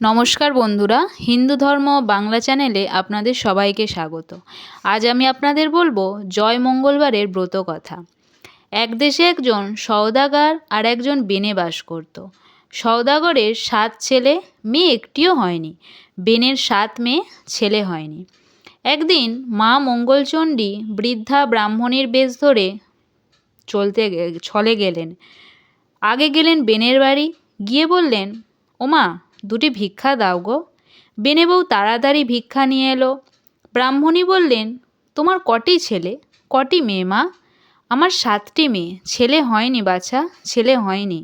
নমস্কার বন্ধুরা, হিন্দু ধর্ম বাংলা চ্যানেলে আপনাদের সবাইকে স্বাগত। আজ আমি আপনাদের বলব জয় মঙ্গলবারের ব্রত কথা এক দেশে একজন সওদাগার আর একজন বেনে বাস করত। সওদাগরের সাত ছেলে, মেয়ে একটিও হয়নি। বেনের সাত মেয়ে, ছেলে হয়নি। একদিন মা মঙ্গলচণ্ডী বৃদ্ধা ব্রাহ্মণীর বেশ ধরে চলতে ছলে গেলেন। আগে গেলেন বেনের বাড়ি, গিয়ে বললেন, ওমা দুটি ভিক্ষা দাও গো। বেনে বউ তাড়াতাড়ি ভিক্ষা নিয়ে এলো। ব্রাহ্মণী বললেন, তোমার কটি ছেলে? কটি মেয়ে মা? আমার সাতটি মেয়ে। ছেলে হয়নি বাছা, ছেলে হয়নি।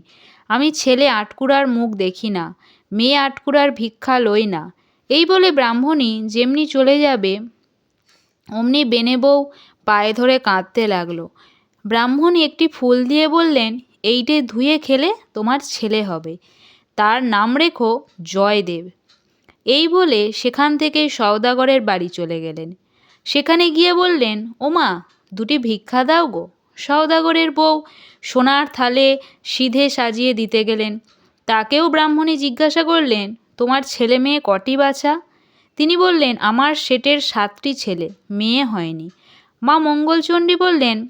আমি ছেলে আটকুড়ার মুখ দেখি না, মেয়ে আটকুড়ার ভিক্ষা লই না। এই বলে ব্রাহ্মণী যেমনি চলে যাবে, অমনি বেনে বউ পায়ে ধরে কাঁদতে লাগল। ব্রাহ্মণী একটি ফুল দিয়ে বললেন, এইটে ধুয়ে খেলে তোমার ছেলে হবে। তার নাম রেখো জয়দেব। এই বলে সেখান থেকে সওদাগরের বাড়ি চলে গেলেন। সেখানে গিয়ে বললেন, ওমা, দুটি ভিক্ষা দাও গো। সওদাগরের বউ সোনার থালে সিধে সাজিয়ে দিতে গেলেন। তাকেও ব্রাহ্মণী জিজ্ঞাসা করলেন, তোমার ছেলে মেয়ে কটি বাছা? তিনি বললেন, আমার সেটের সাতটি ছেলে, মেয়ে হয়নি। মা মঙ্গলচণ্ডী বললেন,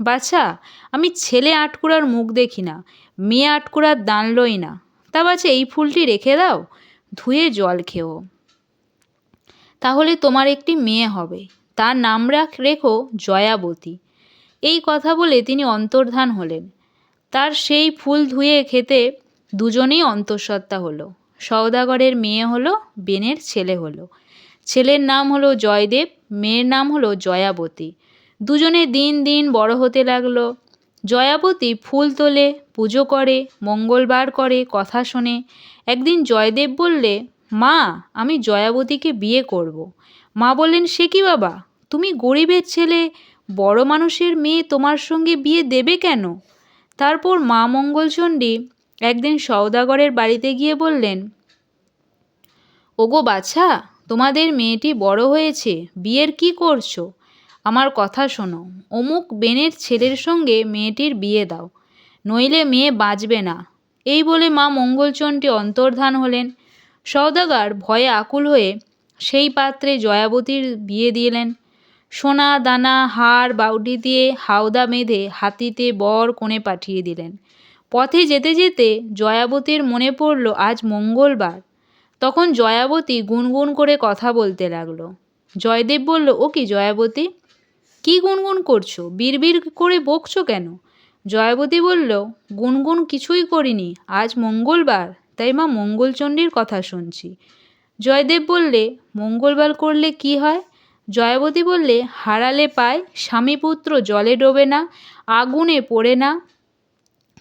বাছা, আমি ছেলে আটকুড়ার মুখ দেখি না, মেয়ে আটকুড়ার দান লই না। তা বাছা এই ফুলটি রেখে দাও, ধুয়ে জল খেও। তাহলে তোমার একটি মেয়ে হবে, তার নাম রাখ, রেখো জয়াবতী। এই কথা বলে তিনি অন্তর্ধান হলেন। তার সেই ফুল ধুয়ে খেতে দুজনেই অন্তঃসত্ত্বা হলো। সওদাগরের মেয়ে হলো, বেনের ছেলে হলো। ছেলের নাম হলো জয়দেব, মেয়ের নাম হলো জয়াবতী। দুজনে দিন দিন বড় হতে লাগল। জয়াবতী ফুল তোলে, পুজো করে, মঙ্গলবার করে কথা শোনে। একদিন জয়দেব বললে, মা, আমি জয়াবতীকে বিয়ে করব। মা বললেন, সে কি বাবা? তুমি গরিবের ছেলে, বড় মানুষের মেয়ে তোমার সঙ্গে বিয়ে দেবে কেন? তারপর মা মঙ্গলচণ্ডী একদিন সওদাগরের বাড়িতে গিয়ে বললেন, ওগো বাছা, তোমাদের মেয়েটি বড় হয়েছে, বিয়ের কি করছ? আমার কথা শোনো। অমুক বেনের ছেলের সঙ্গে মেয়েটির বিয়ে দাও, নইলে মেয়ে বাঁচবে না। এই বলে মা মঙ্গলচণ্ডী অন্তর্ধান হলেন। সওদাগার ভয়ে আকুল হয়ে সেই পাত্রে জয়াবতীর বিয়ে দিলেন। সোনা, দানা, হার বাউটি দিয়ে হাওদা বেঁধে হাতিতে বর কোণে পাঠিয়ে দিলেন। পথে যেতে যেতে জয়াবতীর মনে পড়ল, আজ মঙ্গলবার। তখন জয়াবতী গুনগুন করে কথা বলতে লাগল। জয়দেব বলল, ও কি জয়াবতী? কি গুনগুন করছ? বিড়বিড় করে বকছো কেন? জয়াবতী বলল, গুনগুন কিছুই করিনি, আজ মঙ্গলবার। তাই মা মঙ্গলচণ্ডীর কথা শুনছি। জয়দেব বললে, মঙ্গলবার করলে কি হয়? জয়াবতী বললে, হারালে পায়, স্বামীপুত্র জলে ডোবে না, আগুনে পড়ে না,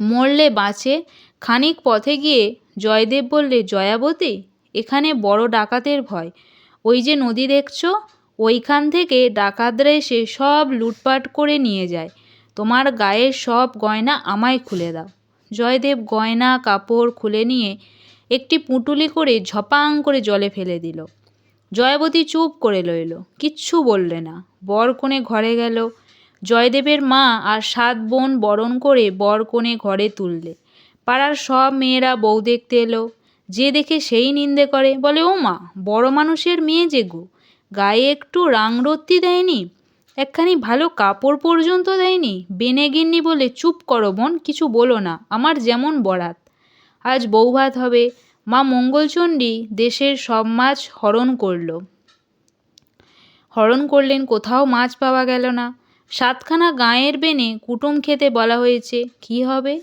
মরলে বাঁচে। খানিক পথে গিয়ে জয়দেব বললে, জয়াবতী, এখানে বড় ডাকাতের ভয়। ওই যে নদী দেখছ ওইখান থেকে ডাকাতরা এসে সব লুটপাট করে নিয়ে যায়। তোমার গায়ের সব গয়না আমায় খুলে দাও। জয়দেব গয়না, কাপড় খুলে নিয়ে একটি পুঁটুলি করে ঝপাং করে জলে ফেলে দিল। জয়াবতী চুপ করে লইল কিচ্ছু বললে না। বর কোণে ঘরে গেল। জয়দেবের মা আর সাত বোন বরণ করে বর কোণে ঘরে তুললে। পাড়ার সব মেয়েরা বউ দেখতে এলো। যে দেখে সেই নিন্দে করে। বলে ও মা বড় মানুষের মেয়ে যে গো। গায়ে একটু রাংরত্তি দেয়নি? একখানি ভালো কাপড় পর্যন্ত দেয়নি? বেনে গিন্নি বলে, চুপ করো বোন, কিছু বলো না, আমার যেমন বরাত। আজ বৌভাত হবে। মা মঙ্গলচণ্ডী দেশের সব মাছ হরণ করল। হরণ করলেন, কোথাও মাছ পাওয়া গেল না। সাতখানা গাঁয়ের বেনে কুটুম খেতে বলা হয়েছে, কি হবে?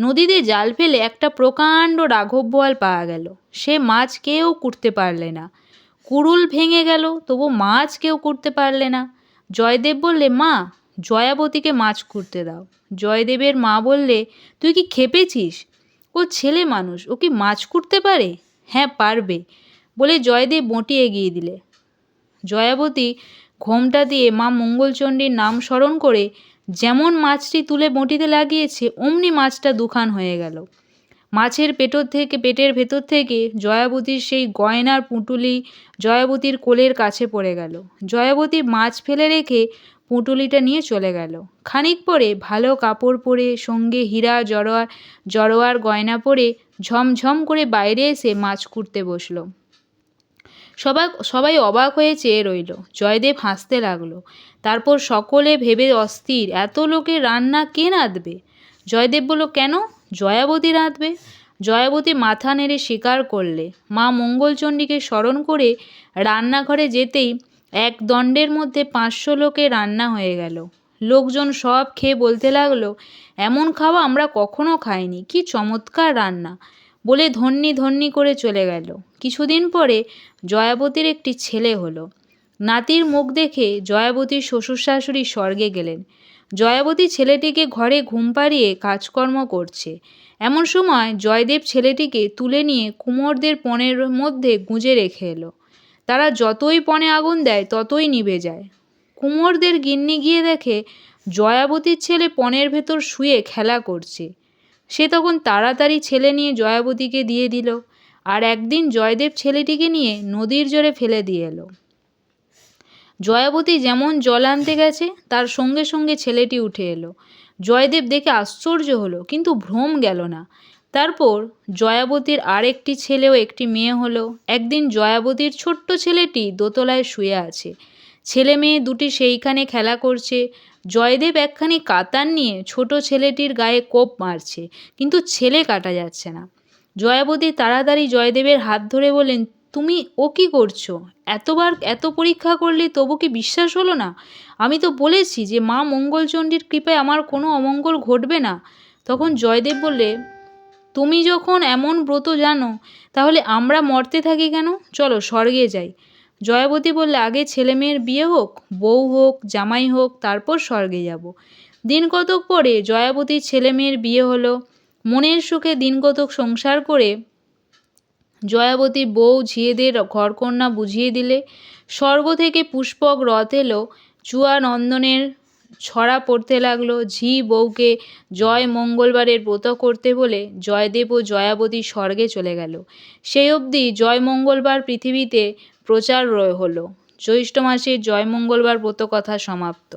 নদীতে জাল ফেলে একটা প্রকাণ্ড রাঘব বোয়াল পাওয়া গেল। সে মাছ কেউ কুটতে পারলে না। কুড়ুল ভেঙে গেল, তবু মাছ কেউ কুটতে পারলে না। জয়দেব বললে, মা, জয়াবতীকে মাছ কুটতে দাও। জয়দেবের মা বললে, তুই কি খেপেছিস? ও ছেলে মানুষ, ও কি মাছ কুটতে পারে? হ্যাঁ পারবে। বলে জয়দেব বঁটি এগিয়ে দিলে। জয়াবতী ঘোমটা দিয়ে মা মঙ্গলচণ্ডীর নাম স্মরণ করে যেমন মাছটি তুলে বঁটিতে লাগিয়েছে, অমনি মাছটা দুখান হয়ে গেল। মাছের পেটর থেকে, পেটের ভেতর থেকে জয়াবতীর সেই গয়নার পুঁটুলি জয়াবতীর কোলের কাছে পড়ে গেল। জয়াবতী মাছ ফেলে রেখে পুঁটুলিটা নিয়ে চলে গেল। খানিক পরে ভালো কাপড় পরে, সঙ্গে হীরা জড়োয়ার জড়োয়ার গয়না পরে ঝমঝম করে বাইরে এসে মাছ কুটতে বসল। সবাই সবাই অবাক হয়ে চেয়ে রইল। জয়দেব হাসতে লাগল। তারপর সকলে ভেবে অস্থির, এত লোকের রান্না কে রাঁধবে জয়দেব বলল, কেন? জয়াবতী রাঁধবে। জয়াবতী মাথা নেড়ে স্বীকার করলে। মা মঙ্গলচণ্ডীকে স্মরণ করে রান্নাঘরে যেতেই এক দণ্ডের মধ্যে পাঁচশো লোকে রান্না হয়ে গেল। লোকজন সব খেয়ে বলতে লাগল, এমন খাওয়া আমরা কখনো খাইনি, কি চমৎকার রান্না! বলে ধন্যি ধন্যি করে চলে গেল। কিছুদিন পরে জয়াবতীর একটি ছেলে হলো। নাতির মুখ দেখে জয়াবতীর শ্বশুর শাশুড়ি স্বর্গে গেলেন। জয়াবতী ছেলেটিকে ঘরে ঘুম পাড়িয়ে কাজকর্ম করছে। এমন সময় জয়দেব ছেলেটিকে তুলে নিয়ে কুমোরদের পনেরো মধ্যে গুঁজে রেখে এলো। তারা যতই পণে আগুন দেয়, ততই নিভে যায়। কুমোরদের গিন্নি গিয়ে দেখে জয়াবতীর ছেলে পণের ভেতর শুয়ে খেলা করছে। সে তখন তাড়াতাড়ি ছেলে নিয়ে জয়াবতীকে দিয়ে দিল। আর একদিন জয়দেব ছেলেটিকে নিয়ে নদীর জোরে ফেলে দিয়ে এলো। জয়াবতী যেমন জল আনতে গেছে, তার সঙ্গে সঙ্গে ছেলেটি উঠে এলো। জয়দেব দেখে আশ্চর্য হলো, কিন্তু ভ্রম গেল না। তারপর জয়াবতীর আর একটি ছেলে ও একটি মেয়ে হলো। একদিন জয়াবতীর ছোট্ট ছেলেটি দোতলায় শুয়ে আছে। ছেলে মেয়ে দুটি সেইখানে খেলা করছে। জয়দেব একখানি কাতার নিয়ে ছোট ছেলেটির গায়ে কোপ মারছে, কিন্তু ছেলে কাটা যাচ্ছে না। জয়াবতী তাড়াতাড়ি জয়দেবের হাত ধরে বললেন তুমি ও কি করছ? এতবার এত পরীক্ষা করলে তবু কি বিশ্বাস হলো না? আমি তো বলেছি যে মা মঙ্গলচণ্ডীর কৃপায় আমার কোনো অমঙ্গল ঘটবে না। তখন জয়দেব বললে, তুমি যখন এমন ব্রত জানো, তাহলে আমরা মরতে থাকি কেন? চলো স্বর্গে যাই। জয়াবতী বললে, আগে ছেলে মেয়ের বিয়ে হোক, বউ হোক, জামাই হোক, তারপর স্বর্গে যাব। দিন কতক পরে জয়াবতীর ছেলে মেয়ের বিয়ে হলো। মনের সুখে দিন কতক সংসার করে জয়াবতী বউ ঝিয়েদের ঘরকন্যা বুঝিয়ে দিলে, স্বর্গ থেকে পুষ্পক রথ এলো, চুয়া নন্দনের ছড়া পড়তে লাগল, ঝি বউকে জয় মঙ্গলবারের ব্রত করতে বলে জয়দেব ও জয়াবতী স্বর্গে চলে গেল। সেই অবধি জয় মঙ্গলবার পৃথিবীতে প্রচার হলো। জ্যৈষ্ঠ মাসের জয় মঙ্গলবার ব্রত কথা সমাপ্ত।